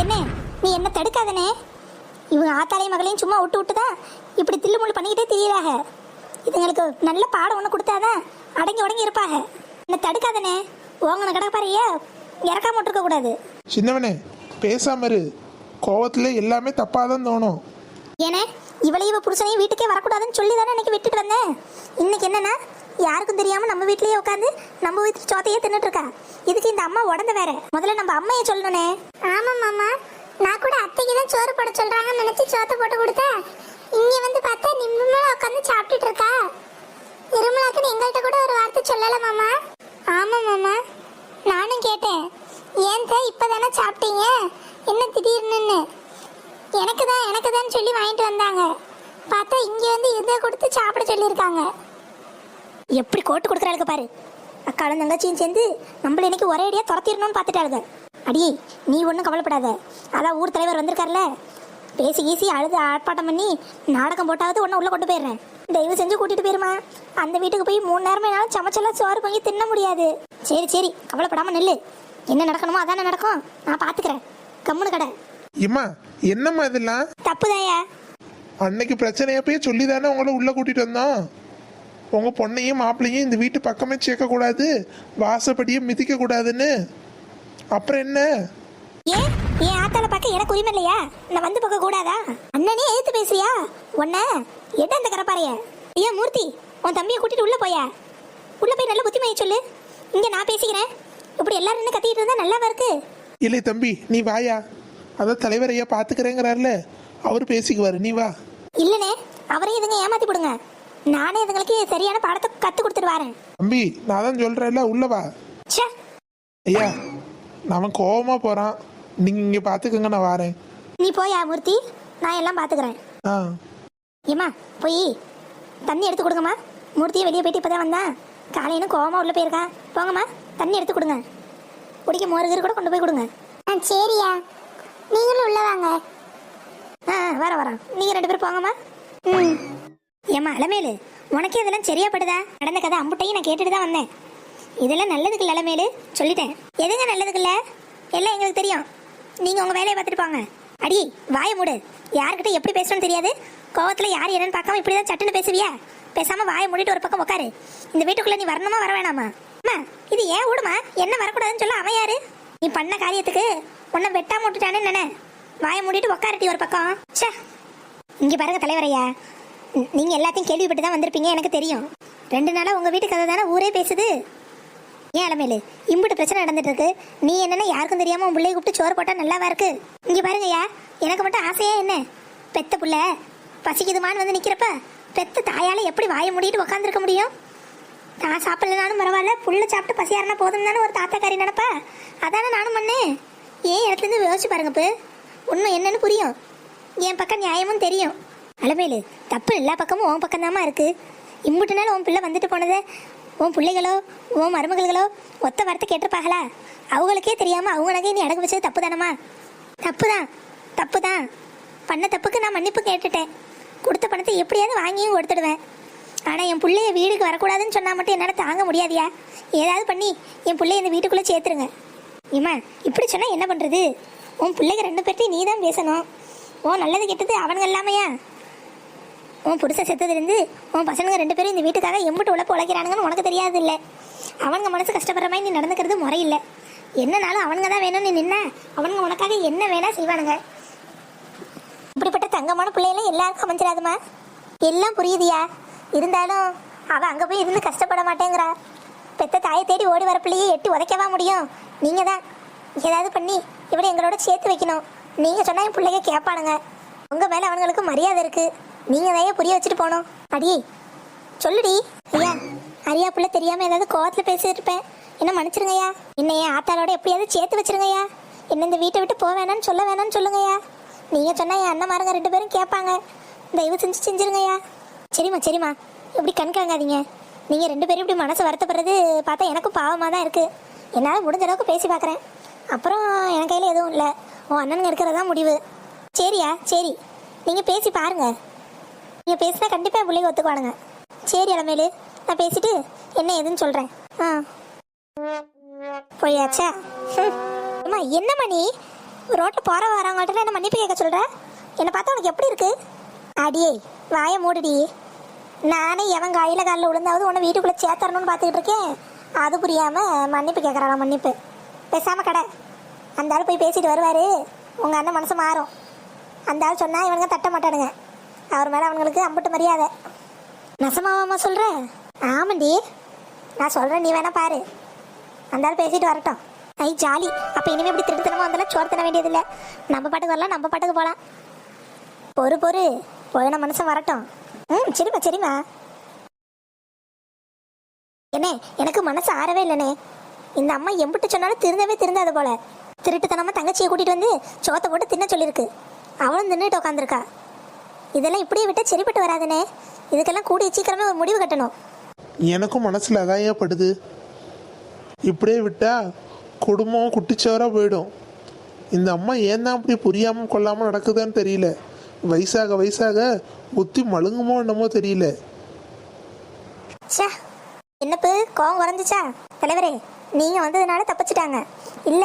என்ன? நீ என்ன தடுக்காதனே? இவங்க ஆத்தாளையும் மகளையும் சும்மா விட்டு விட்டு தான் இப்படி தில்லுமுள்ளு பண்ணிக்கிட்டே தெரியறாக. இதுங்களுக்கு நல்ல பாடம் ஒன்று கொடுத்தாதான் அடங்கி உடங்கி இருப்பாக. என்ன தடுக்காதனே? ஓங்கன கடை பாருங்க இறக்காம விட்டுருக்க கூடாது. சின்னவனே பேசாம இரு. கோவத்துல எல்லாமே தப்பாக தான் தோணும். ஏனே? இவளையும் இவ புருஷனையும் வீட்டுக்கே வரக்கூடாதுன்னு சொல்லி தானே இன்னைக்கு விட்டுட்டு வந்தேன் இன்னைக்கு என்னன்னா யாருக்கும் தெரியாம நம்ம வீட்லயே உட்காந்து நம்ம வீட்டு சோத்தையே தின்னுட்டு இருக்கா? இதுக்கு இந்த அம்மா உடந்த வேற? முதல்ல நம்ம அம்மையை சொல்லணுனே ஆமா மாமா. நான் கூட அத்தைக்கு தான் சோறு போட சொல்றாங்கன்னு நினைச்சு சோத்தை போட்டு கொடுத்தேன் இங்க வந்து பார்த்தா நிம்மளா உட்காந்து சாப்பிட்டுட்டு இருக்கா? இருமலாக்குன்னு எங்கள்கிட்ட கூட ஒரு வார்த்தை சொல்லல மாமா. ஆமா மாமா. நானும் கேட்டேன். ஏன் தே இப்பதானே சாப்பிட்டீங்க? என்ன திடீர்னு எனக்கு தான் எனக்கு தான் சொல்லி வாங்கிட்டு வந்தாங்க. பார்த்தா இங்க வந்து இதை கொடுத்து சாப்பிட சொல்லியிருக்காங்க. எப்படி கோட்டு கொடுக்குறாளுங்க பாரு. அக்காலும் தங்கச்சியும் சேர்ந்து நம்மள இன்னைக்கு ஒரே அடியா துரத்திடணும்னு பார்த்துட்டாளுங்க. அடி நீ ஒன்றும் கவலைப்படாத. அதான் ஊர் தலைவர் வந்திருக்கார்ல. பேசி கீசி அழுது ஆர்ப்பாட்டம் பண்ணி நாடகம் போட்டாவது ஒன்று உள்ள கொண்டு போயிடுறேன். தயவு செஞ்சு கூட்டிட்டு போயிருமா. அந்த வீட்டுக்கு போய் மூணு நேரமே என்னால் சமைச்செல்லாம் சோறு பொங்கி தின்ன முடியாது. சரி சரி கவலைப்படாம நில்லு. என்ன நடக்கணுமோ அதானே நடக்கும். நான் பார்த்துக்கிறேன் கம்முனு கடை. இம்மா என்னம்மா இதெல்லாம்? தப்புதாயா அன்னைக்கு பிரச்சனையப்பயே சொல்லி தானே உங்களை உள்ள கூட்டிட்டு வந்தோம். உங்க பொண்ணையும் மாப்பிள்ளையும் இந்த வீட்டு பக்கமே சேர்க்க கூடாது வாசப்படியே மிதிக்க கூடாதுன்னு அப்புறம் என்ன? ஏன்? என் ஆத்தால பார்க்க எனக்கு உரிமை இல்லையா? நான் வந்து பார்க்க கூடாதா? அண்ணனே எதிர்த்து பேசுறியா? உன்ன? எட்ட அந்த கரப்பாறைய? ஐயா மூர்த்தி உன் தம்பியை கூட்டிட்டு உள்ள போயா? உள்ள போய் நல்ல புத்திமையை சொல்லு. இங்க நான் பேசிக்கிறேன். இப்படி எல்லாரும் நின்று கத்திட்டு இருந்தா நல்லாவா இருக்கு? இல்லை தம்பி நீ வாயா? அதான் தலைவர் ஐயா பாத்துக்கிறேங்கிறாருல அவர் பேசிக்குவாரு. நீ வா. இல்லனே அவரையும் இதுங்க ஏமாத்தி விடுங்க நானே இதுங்களுக்கு சரியான பாடத்தை கத்து கொடுத்துட்டு வரேன் தம்பி நான் தான் சொல்றேன்ல உள்ள வா. ச்சே. ஐயா நான் கோவமா போறான். நீங்க இங்க பாத்துக்கங்க நான் வாரேன். நீ போயா மூர்த்தி? நான் எல்லாம் பாத்துக்கிறேன். ஆ. ஏம்மா போய். தண்ணி எடுத்து கொடுங்கம்மா. மூர்த்தியை வெளியே போயிட்டு இப்பதான் வந்தான். காலையில கோவமா உள்ள போயிருக்கா. போங்கம்மா தண்ணி எடுத்து கொடுங்க. குடிக்க மோர் கீறு கூட கொண்டு போய் கொடுங்க. ஆ சரியா. நீங்களும் உள்ள வாங்க. ஆ வரேன் வரேன். நீங்க ரெண்டு பேரும் போங்கம்மா. ஏம்மா அலமேலு உனக்கே இதெல்லாம் சரியா படுதா நடந்த கதை அம்புட்டையும் நான் கேட்டுட்டு தான் வந்தேன். இதெல்லாம் நல்லதுக்கு இல்லை அலமேலு. சொல்லிட்டேன். எதுங்க நல்லதுக்கு இல்லை? எல்லாம் எங்களுக்கு தெரியும். நீங்கள் உங்கள் வேலையை பார்த்துட்டு போங்க. அடி வாயை மூடு. யார்கிட்ட எப்படி பேசணும்னு தெரியாது. கோவத்தில் யார் என்னன்னு பார்க்காம இப்படிதான் சட்டுன்னு பேசுவியா? பேசாமல் வாயை மூடிட்டு ஒரு பக்கம் உட்காரு இந்த வீட்டுக்குள்ளே நீ வரணுமா வர வேணாமா அம்மா இது ஏன் விடுமா என்ன வரக்கூடாதுன்னு சொல்ல அவன் யாரு? நீ பண்ண காரியத்துக்கு உன்னை வெட்டாம விட்டுட்டானே நினை. வாயை மூடிட்டு உட்காரட்டி ஒரு பக்கம். சே இங்கே பாருங்க தலைவரையா. நீங்கள் எல்லாத்தையும் கேள்விப்பட்டு தான் வந்திருப்பீங்க எனக்கு தெரியும். ரெண்டு நாளாக உங்கள் வீட்டு கதை தானே ஊரே பேசுது? ஏன் அலமேலு இம்புட்டு பிரச்சனை நடந்துட்டு இருக்கு நீ என்னென்ன யாருக்கும் தெரியாமல் உன் பிள்ளைய கூப்பிட்டு சோறு போட்டால் நல்லாவா இருக்கு? இங்கே பாருங்கய்யா எனக்கு மட்டும் ஆசையா என்ன? பெத்த புள்ள பசிக்குதுமான்னு வந்து நிற்கிறப்ப பெத்த தாயால் எப்படி வாயை முடிட்டு உக்காந்துருக்க முடியும்? நான் சாப்பிடலனாலும் பரவாயில்ல புள்ள சாப்பிட்டு பசியாருனா போதும் தானே ஒரு தாத்தாக்காரி நினப்பா? அதானே நானும் பண்ணேன். ஏன் இடத்துலேருந்து யோசிச்சு பாருங்க இப்போ உண்மை என்னன்னு புரியும். என் பக்கம் நியாயமும் தெரியும். அலமேலு தப்பு எல்லா பக்கமும் உன் பக்கம் இருக்கு. இம்புட்டு நாள் உன் பிள்ளை வந்துட்டு போனதை உன் பிள்ளைகளோ உன் மருமகள்களோ ஒத்த வார்த்தை கேட்டிருப்பாங்களா அவங்களுக்கே தெரியாம அவங்க நகை நீ அடகு வச்சது தப்பு தானம்மா தப்பு தான் தப்பு தான் பண்ண தப்புக்கு நான் மன்னிப்பு கேட்டுட்டேன். கொடுத்த பணத்தை எப்படியாவது வாங்கியும் கொடுத்துடுவேன். ஆனால் என் பிள்ளைய வீடுக்கு வரக்கூடாதுன்னு சொன்னால் மட்டும் என்னால் தாங்க முடியாதியா? ஏதாவது பண்ணி என் பிள்ளைய இந்த வீட்டுக்குள்ளே சேர்த்துருங்க. இம்மா இப்படி சொன்னால் என்ன பண்ணுறது உன் பிள்ளைங்க ரெண்டு பேர்ட்டையும் நீ தான் பேசணும். ஓ நல்லது கெட்டது அவனுங்க இல்லாமையா? உன் புருஷன் செத்ததுலேருந்து உன் பசங்க ரெண்டு பேரும் இந்த வீட்டுக்காக எம்பிட்டு உழப்பு உழைக்கிறானுங்கன்னு உனக்கு தெரியாது இல்லை அவனுங்க மனசு கஷ்டப்படுற மாதிரி நீ நடந்துக்கிறது முறையில்லை. என்னனாலும் அவனுங்க தான் வேணும்னு நீ நின்ன அவனுங்க உனக்காக என்ன வேணால் செய்வானுங்க. இப்படிப்பட்ட தங்கமான பிள்ளையெல்லாம் எல்லாருக்கும் அமைஞ்சிடாதுமா? எல்லாம் புரியுதியா? இருந்தாலும் அவள் அங்கே போய் இருந்து கஷ்டப்பட மாட்டேங்கிறா. பெத்த தாயை தேடி ஓடி வர பிள்ளையே எட்டு உதைக்கவா முடியும்? நீங்கள் தான் ஏதாவது பண்ணி இப்படி எங்களோட சேர்த்து வைக்கணும். நீங்கள் சொன்னால் என் பிள்ளைங்க கேட்பானுங்க. உங்கள் மேலே அவனுங்களுக்கு மரியாதை இருக்குது நீங்க தான் புரிய வச்சுட்டு போகணும். அடி சொல்லுடி. ஐயா அரியா புள்ள தெரியாம ஏதாவது கோவத்துல பேசிட்டு இருப்பேன். என்ன மன்னிச்சிருங்கய்யா என்ன என் ஆத்தாளோட எப்படியாவது சேர்த்து வச்சிருங்கய்யா என்ன இந்த வீட்டை விட்டு போக வேணாம்னு சொல்ல வேணாம்னு சொல்லுங்கய்யா நீங்க சொன்னா என் அண்ணன் ரெண்டு பேரும் கேட்பாங்க. தயவு செஞ்சு செஞ்சிருங்கய்யா சரிம்மா சரிம்மா. இப்படி கண் கலங்காதீங்க. நீங்க ரெண்டு பேரும் இப்படி மனசு வருத்தப்படுறது பார்த்தா எனக்கும் பாவமா தான் இருக்கு. என்னால் முடிஞ்ச அளவுக்கு பேசி பார்க்குறேன். அப்புறம் என் கையில் எதுவும் இல்லை. உன் அண்ணனுங்க இருக்கிறதா முடிவு. சரியா சரி. நீங்கள் பேசி பாருங்க. நீங்கள் பேசினா கண்டிப்பாக பிள்ளைங்க ஒத்துக்குவானுங்க. சரி இளமேலு நான் பேசிட்டு என்ன ஏதுன்னு சொல்கிறேன் ஆ. போயாச்சா? அம்மா என்ன மணி ரோட்டில் போகிற வரவங்கள்ட்ட என்ன மன்னிப்பு கேட்க சொல்கிற என்னை பார்த்தா உனக்கு எப்படி இருக்கு? அடியே வாயை மூடுடி. நானே எவன் கையில் காலில் விழுந்தாவது உன்னை வீட்டுக்குள்ளே சேர்த்தரணும்னு பார்த்துக்கிட்டு இருக்கேன். அது புரியாமல் மன்னிப்பு கேட்குறாளா மன்னிப்பு? பேசாமல் கடை. அந்த ஆள் போய் பேசிட்டு வருவார். உங்கள் அண்ணன் மனசு மாறும். அந்த ஆள் சொன்னால் இவனுங்க தட்ட மாட்டானுங்க. அவர் மேலே அவனுங்களுக்கு அம்புட்டு மரியாதை. நசமாவாமா சொல்கிற ஆமாண்டி. நான் சொல்கிறேன் நீ வேணா பாரு. அந்த பேசிட்டு வரட்டும். ஐ ஜாலி. அப்போ இனிமேல் இப்படி திருட்டுத்தனமா வந்தாலும் சோறு தர வேண்டியதில்லை. நம்ம பாட்டுக்கு வரலாம் நம்ம பாட்டுக்கு போகலாம். பொறு பொறு. போயின மனுஷன் வரட்டும். ம் சரிம்மா சரிம்மா. என்னே எனக்கு மனசு ஆறவே இல்லைனே இந்த அம்மா எம்பிட்டு சொன்னாலும் திருந்தவே திருந்தாது போல. திருட்டுத்தனமா தங்கச்சியை கூட்டிட்டு வந்து சோத்தை போட்டு தின்ன சொல்லியிருக்கு. அவளும் தின்னுட்டு உட்காந்துருக்கா இதெல்லாம் இப்படியே விட்டா சரிப்பட்டு வராதுனே. இதுக்கெல்லாம் கூடிய சீக்கிரமே ஒரு முடிவு கட்டணும். எனக்கும் மனசில் அதான் படுது இப்படியே விட்டா குடும்பம் குட்டிச்சவராக போயிடும். இந்த அம்மா ஏன் தான் அப்படி புரியாமல் கொள்ளாமல் நடக்குதுன்னு தெரியல. வயசாக வயசாக புத்தி மழுங்குமோ என்னமோ தெரியல. என்னப்பு? கோவம் குறைஞ்சிச்சா? தலைவரே நீங்க வந்ததுனால தப்பிச்சிட்டாங்க. இல்ல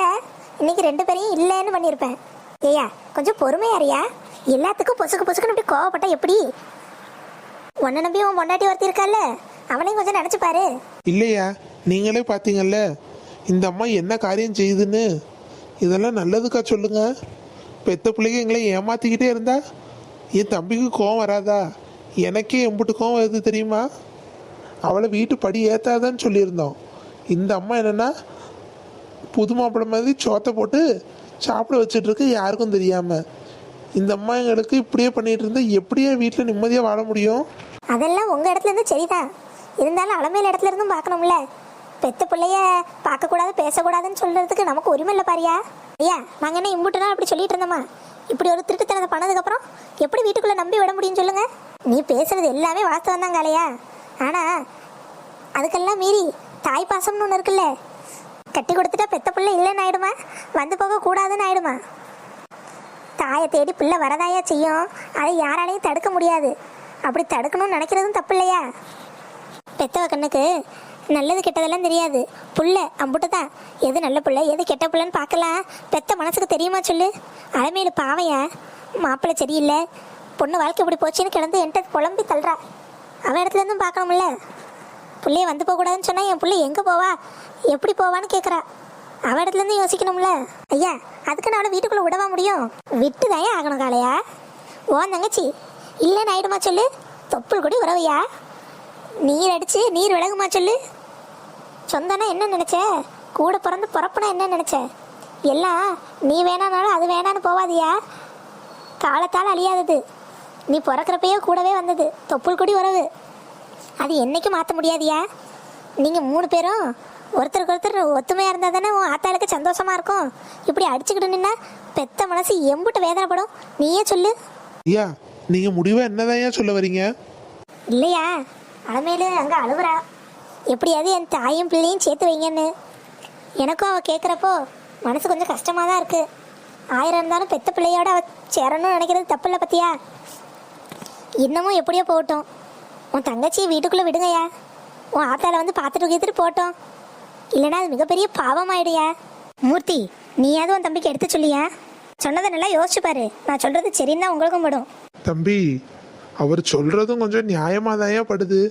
இன்னைக்கு ரெண்டு பேரையும் இல்லைன்னு பண்ணியிருப்பேன். ஏயா கொஞ்சம் பொறுமையாரியா எல்லாத்துக்கும் பொசுக்கு பொசுக்குன்னு இப்படி கோவப்பட்டா எப்படி? உன்னை நம்பி உன் பொண்டாட்டி ஒருத்தி இருக்கால அவனையும் கொஞ்சம் நினைச்சு பாரு. இல்லையா? நீங்களே பார்த்தீங்கல்ல இந்த அம்மா என்ன காரியம் செய்யுதுன்னு? இதெல்லாம் நல்லதுக்கா சொல்லுங்க. பெத்த பிள்ளைங்க எங்களை ஏமாத்திக்கிட்டே இருந்தா என் தம்பிக்கு கோவம் வராதா? எனக்கே எம்புட்டு கோவம் வருது தெரியுமா? அவளை வீட்டு படி ஏத்தாதான்னு சொல்லியிருந்தோம். இந்த அம்மா என்னன்னா புது மாப்பிள்ளை மாதிரி சோத்தை போட்டு சாப்பிட வச்சிட்டு இருக்கு யாருக்கும் தெரியாமல் இந்த அம்மா எங்களுக்கு இப்படியே பண்ணிட்டு இருந்தா எப்படியே வீட்டில் நிம்மதியாக வாழ முடியும்? அதெல்லாம் உங்க இடத்துல இருந்து சரிதான். இருந்தாலும் அலமையில இடத்துல இருந்தும் பார்க்கணும்ல. பெத்த பிள்ளைய பார்க்கக்கூடாது பேசக்கூடாதுன்னு சொல்றதுக்கு நமக்கு உரிமை இல்லை பாரியா? ஐயா நாங்க என்ன இம்புட்டு நாள் அப்படி சொல்லிட்டு இருந்தோமா? இப்படி ஒரு திருட்டுத்தனத்தை பண்ணதுக்கு அப்புறம் எப்படி வீட்டுக்குள்ள நம்பி விட முடியும்னு சொல்லுங்க? நீ பேசுறது எல்லாமே வாஸ்தவம் தான் காலையா ஆனா அதுக்கெல்லாம் மீறி தாய் பாசம்னு ஒன்று இருக்குல்ல. கட்டி கொடுத்துட்டா பெத்த பிள்ளை இல்லைன்னு ஆயிடுமா? வந்து போக கூடாதுன்னு ஆயிடுமா? தாயை தேடி பிள்ளை வரதாயா செய்யும்? அதை யாராலையும் தடுக்க முடியாது. அப்படி தடுக்கணும்னு நினைக்கிறதும் தப்பு இல்லையா பெத்தவ கண்ணுக்கு நல்லது கெட்டதெல்லாம் தெரியாது. புள்ள அம்புட்டு தான் எது நல்ல புள்ள எது கெட்ட புள்ளன்னு பார்க்கலாம் பெத்த மனசுக்கு தெரியுமா சொல்லு? அலமையில பாவையா? மாப்பிள்ளை சரியில்லை. பொண்ணு வாழ்க்கை இப்படி போச்சுன்னு கிடந்து என்கிட்ட புலம்பி தள்ளுறா. அவன் இடத்துல இருந்தும் பார்க்கணும்ல. புள்ளைய வந்து போகக்கூடாதுன்னு சொன்னா என் பிள்ளை எங்கே போவா? எப்படி போவான்னு கேட்குறா அவ இடத்துல இருந்து யோசிக்கணும்ல. ஐயா அதுக்கு நான் அவளை வீட்டுக்குள்ள விடவா முடியும்? விட்டு தான் ஆகணும் காளையா? ஓ தங்கச்சி இல்லைன்னு ஆயிடுமா சொல்லு. தொப்புள் கொடி உறவையா? நீர் அடிச்சு நீர் விலகுமா சொல்லு. சொந்தனா என்ன நினைச்ச? கூட பிறந்து பிறப்புனா என்ன நினைச்ச? எல்லாம் நீ வேணானாலும் அது வேணான்னு போவாதியா? காலத்தால் அழியாதது. நீ பிறக்கிறப்பையோ கூடவே வந்தது. தொப்புள் கொடி உறவு. அது என்னைக்கும் மாற்ற முடியாதியா? நீங்கள் மூணு பேரும் ஒருத்தருக்கு ஒருத்தர் ஒத்துமையாக இருந்தால் தானே உன் ஆத்தாளுக்கு சந்தோஷமா இருக்கும்? இப்படி அடிச்சுக்கிட்டு நின்னா பெத்த மனசு எம்புட்டு வேதனைப்படும். நீயே சொல்லு. ஐயா நீங்கள் முடிவை என்னதான் சொல்ல வரீங்க? இல்லையா? அலமேலு அங்கே அழுவுறா. எப்படியாவது என் தாயும் பிள்ளையும் சேர்த்து வைங்கன்னு. எனக்கும் அவள் கேட்குறப்போ மனசு கொஞ்சம் கஷ்டமாக தான் இருக்குது ஆயிரம் இருந்தாலும் பெத்த பிள்ளையோட அவள் சேரணும்னு நினைக்கிறது தப்பு இல்லை பத்தியா? இன்னமும் எப்படியோ போகட்டும். உன் தங்கச்சியை வீட்டுக்குள்ளே விடுங்கய்யா. உன் ஆத்தால வந்து பார்த்துட்டு கீத்துட்டு போட்டோம் இல்லைன்னா அது மிகப்பெரிய பாவமாயிடுயா? மூர்த்தி நீயாவது உன் தம்பிக்கு எடுத்து சொல்லியா? சொன்னதை நல்லா யோசிச்சு பாரு. நான் சொல்றது சரின்னு தான் உங்களுக்கும் படும். தம்பி அவர் சொல்றதும் கொஞ்சம் நியாயமாதாயா படுது.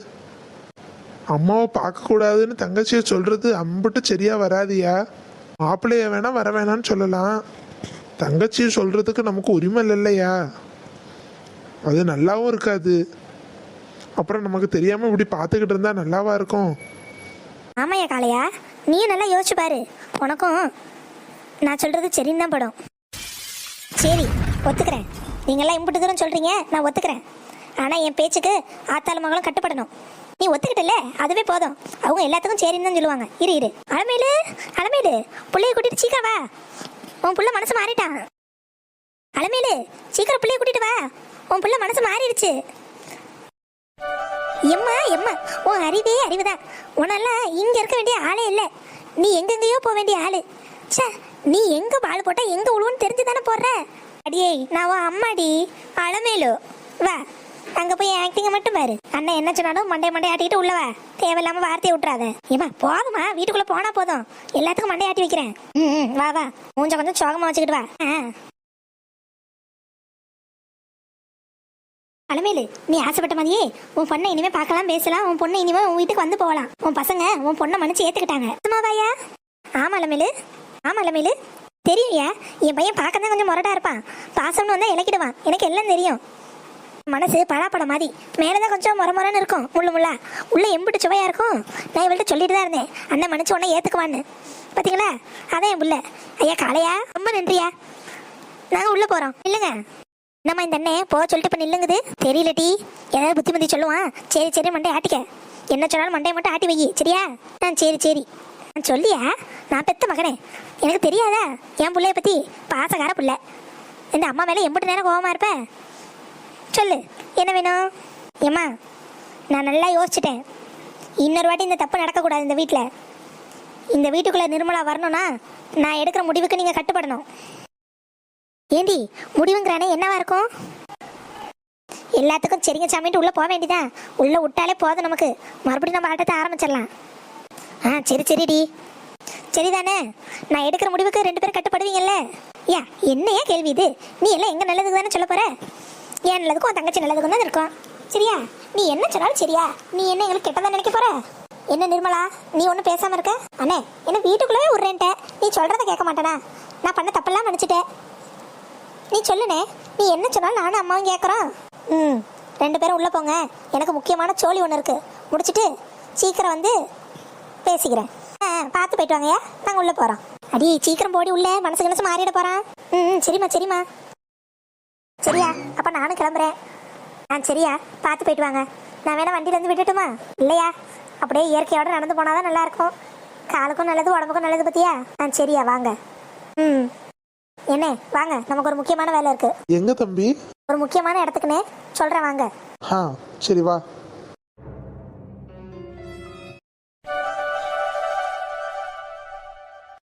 அம்மாவை பார்க்கக்கூடாதுன்னு தங்கச்சியை சொல்றது அம்பிட்டு சரியா வராதியா? மாப்பிள்ளைய வேணா வர வேணான்னு சொல்லலாம். தங்கச்சியை சொல்றதுக்கு நமக்கு உரிமை இல்லையா அது நல்லாவும் இருக்காது. அப்புறம் நமக்கு தெரியாம இப்படி பார்த்துக்கிட்டு இருந்தா நல்லாவா இருக்கும்? ஆமாய்யா காளையா நீயும் நல்லா யோசிச்சு பாரு. உனக்கும் நான் சொல்றது சரின்னு தான் படும். சரி ஒத்துக்கிறேன். நீங்கெல்லாம் இம்புட்டு தூரம் சொல்றீங்க நான் ஒத்துக்கிறேன். ஆனால் என் பேச்சுக்கு ஆத்தாள் மகளும் கட்டுப்படணும். நீ ஒத்துக்கிட்டல அதுவே போதும். அவங்க எல்லாத்துக்கும் சரின்னு தான் சொல்லுவாங்க. இரு இரு. அலமேலு அலமேலு பிள்ளைய கூட்டிட்டு சீக்கிரம் வா. உன் புள்ள மனசு மாறிட்டான். அலமேலு சீக்கிரம் பிள்ளைய கூட்டிட்டு வா. உன் புள்ள மனசு மாறிடுச்சு. எம்மா எம்மா உன் அறிவே அறிவுதான். உன்னெல்லாம் இங்க இருக்க வேண்டிய ஆளே இல்லை. நீ எங்கெங்கயோ போக வேண்டிய ஆளு. ச்சே நீ எங்க பால் போட்டா எங்க உழுவுன்னு தெரிஞ்சு தானே போடுற? அடியே நான் உன் அம்மாடி. அலமேலு வா. அங்க போய் ஆக்டிங்க மட்டும் பாரு. அண்ணன் என்ன சொன்னாலும் மண்டை மண்டை ஆட்டிக்கிட்டு உள்ளவா தேவையில்லாம வார்த்தையை விட்டுறாத. ஏமா போதுமா? வீட்டுக்குள்ள போனா போதும். எல்லாத்துக்கும் மண்டை ஆட்டி வைக்கிறேன். ம், வா வா. மூஞ்ச கொஞ்சம் சோகமா வச்சுக்கிட்டு வா. ஆ. அலமேலு நீ ஆசைப்பட்ட மாதிரியே உன் பொண்ணை இனிமே பார்க்கலாம் பேசலாம். உன் பொண்ணு இனிமே உன் வீட்டுக்கு வந்து போகலாம். உன் பசங்க உன் பொண்ணை மன்னிச்சு ஏத்துக்கிட்டாங்க. சும்மாவாயா ஆமா அலமேலு. ஆமா அலமேலு. தெரியும்யா என் பையன் பார்க்க தான் கொஞ்சம் முரடா இருப்பான். பாசம்னு வந்தா இலக்கிடுவான். எனக்கு எல்லாம் தெரியும். மனசு பழாப்பட மாதிரி. மேலே தான் கொஞ்சம் முற முறன்னு இருக்கும் முள்ளு முள்ளா. உள்ளே எம்பிட்டு சுவையாக இருக்கும். நான் இவள்கிட்ட சொல்லிட்டு தான் இருந்தேன். அண்ணன் மன்னிச்சு உடனே ஏற்றுக்குவான்னு பார்த்தீங்களா அதான் என் புள்ள. ஐயா காளையா ரொம்ப நன்றியா? நாங்கள் உள்ளே போகிறோம் இல்லைங்க. நம்ம இந்த அண்ணே? போக சொல்லிட்டு இப்போ நில்லுங்குது. தெரியல டி ஏதாவது புத்திமதி சொல்லுவான் சரி சரி மண்டே ஆட்டிக்க. என்ன சொன்னாலும் மண்டையை மட்டும் ஆட்டி வை சரியா? நான் சரி சரி. நான் சொல்லியா? நான் பெத்த மகனே. எனக்கு தெரியாதா? என் பிள்ளைய பற்றி பாசக்கார பிள்ளை. இந்த அம்மா மேலே எம்பிட்டு நேரம் கோபமாக இருப்பேன் சொல்லு. என்ன வேணும்? ஏம்மா நான் நல்லா யோசிச்சிட்டேன். இன்னொரு வாட்டி இந்த தப்பு நடக்கக்கூடாது இந்த வீட்டில் இந்த வீட்டுக்குள்ளே நிர்மலா வரணும்னா நான் எடுக்கிற முடிவுக்கு நீங்கள் கட்டுப்படணும். ஏண்டி முடிவுங்கிறானே என்னவா இருக்கும்? எல்லாத்துக்கும் சரிங்க சாமின்ட்டு உள்ள போக வேண்டியதா? உள்ள விட்டாலே போதும் நமக்கு. மறுபடியும் நம்ம ஆட்டத்தை ஆரம்பிச்சிடலாம். ஆ சரி சரிடி. சரிதானே? நான் எடுக்கிற முடிவுக்கு ரெண்டு பேரும் கட்டுப்படுவீங்கல்ல? யா என்னையா கேள்வி இது? நீ எல்லாம் எங்க நல்லதுக்கு தானே சொல்ல போற? என் நல்லதுக்கும் உன் தங்கச்சி நல்லதுக்கும் தான் இருக்கும். சரியா? நீ என்ன சொன்னாலும் சரியா. நீ என்ன எங்களுக்கு கெட்டதா நினைக்க போற? என்ன நிர்மலா நீ ஒன்றும் பேசாம இருக்க? அண்ணே என்ன வீட்டுக்குள்ளேயே விட்றேன்ட்ட. நீ சொல்றத கேட்க மாட்டேனா? நான் பண்ண தப்பெல்லாம் மன்னிச்சிட்டேன் நீ சொல்லுனே. நீ என்ன சொன்னாலும் நானும் அம்மாவும் கேட்குறோம் ம் ரெண்டு பேரும் உள்ளே போங்க. எனக்கு முக்கியமான சோழி ஒன்று இருக்குது முடிச்சுட்டு சீக்கிரம் வந்து பேசிக்கிறேன். ஆ பார்த்து போயிட்டு வாங்கய்யா. நாங்கள் உள்ளே போகிறோம் அடி சீக்கிரம் போடி உள்ளே. மனசு மனசு மாறிட போகிறான் ம் சரிம்மா சரிம்மா. சரியா அப்போ நானும் கிளம்புறேன். ஆ சரியா பார்த்து போயிட்டு வாங்க. நான் வேணால் வண்டியிலேருந்து விட்டுட்டுமா? இல்லையா? அப்படியே இயற்கையோடு நடந்து போனாதான் தான் நல்லாயிருக்கும் காலுக்கும் நல்லது உடம்புக்கும் நல்லது பற்றியா ஆ சரியா வாங்க. ம். என்ன வாங்க நமக்கு ஒரு முக்கியமான வேலை இருக்கு. எங்க தம்பி? ஒரு முக்கியமான இடத்துக்குனே சொல்றேன் வாங்க. ஆ சரி வா.